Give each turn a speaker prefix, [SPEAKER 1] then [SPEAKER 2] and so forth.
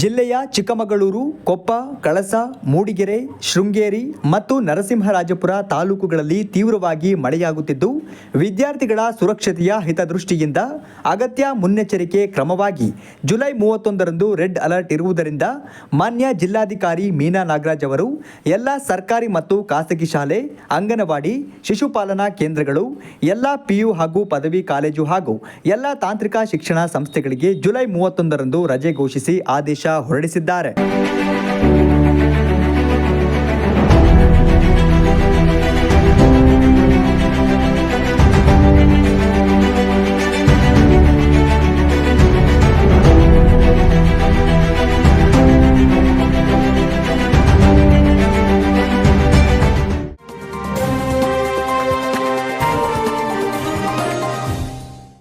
[SPEAKER 1] ಜಿಲ್ಲೆಯ ಚಿಕ್ಕಮಗಳೂರು, ಕೊಪ್ಪ, ಕಳಸ, ಮೂಡಿಗೆರೆ, ಶೃಂಗೇರಿ ಮತ್ತು ನರಸಿಂಹರಾಜಪುರ ತಾಲೂಕುಗಳಲ್ಲಿ ತೀವ್ರವಾಗಿ ಮಳೆಯಾಗುತ್ತಿದ್ದು, ವಿದ್ಯಾರ್ಥಿಗಳ ಸುರಕ್ಷತೆಯ ಹಿತದೃಷ್ಟಿಯಿಂದ ಅಗತ್ಯ ಮುನ್ನೆಚ್ಚರಿಕೆ ಕ್ರಮವಾಗಿ ಜುಲೈ ಮೂವತ್ತೊಂದರಂದು ರೆಡ್ ಅಲರ್ಟ್ ಇರುವುದರಿಂದ ಮಾನ್ಯ ಜಿಲ್ಲಾಧಿಕಾರಿ ಮೀನಾ ನಾಗರಾಜ್ ಅವರು, ಎಲ್ಲ ಸರ್ಕಾರಿ ಮತ್ತು ಖಾಸಗಿ ಶಾಲೆ, ಅಂಗನವಾಡಿ, ಶಿಶುಪಾಲನಾ ಕೇಂದ್ರಗಳು, ಎಲ್ಲ ಪಿಯು ಹಾಗೂ ಪದವಿ ಕಾಲೇಜು ಹಾಗೂ ಎಲ್ಲ ತಾಂತ್ರಿಕ ಶಿಕ್ಷಣ ಸಂಸ್ಥೆಗಳಿಗೆ ಜುಲೈ ಮೂವತ್ತೊಂದರಂದು ರಜೆ ಘೋಷಿಸಿ ಆದೇಶ ಆದೇಶ ಹೊರಡಿಸಿದ್ದಾರೆ.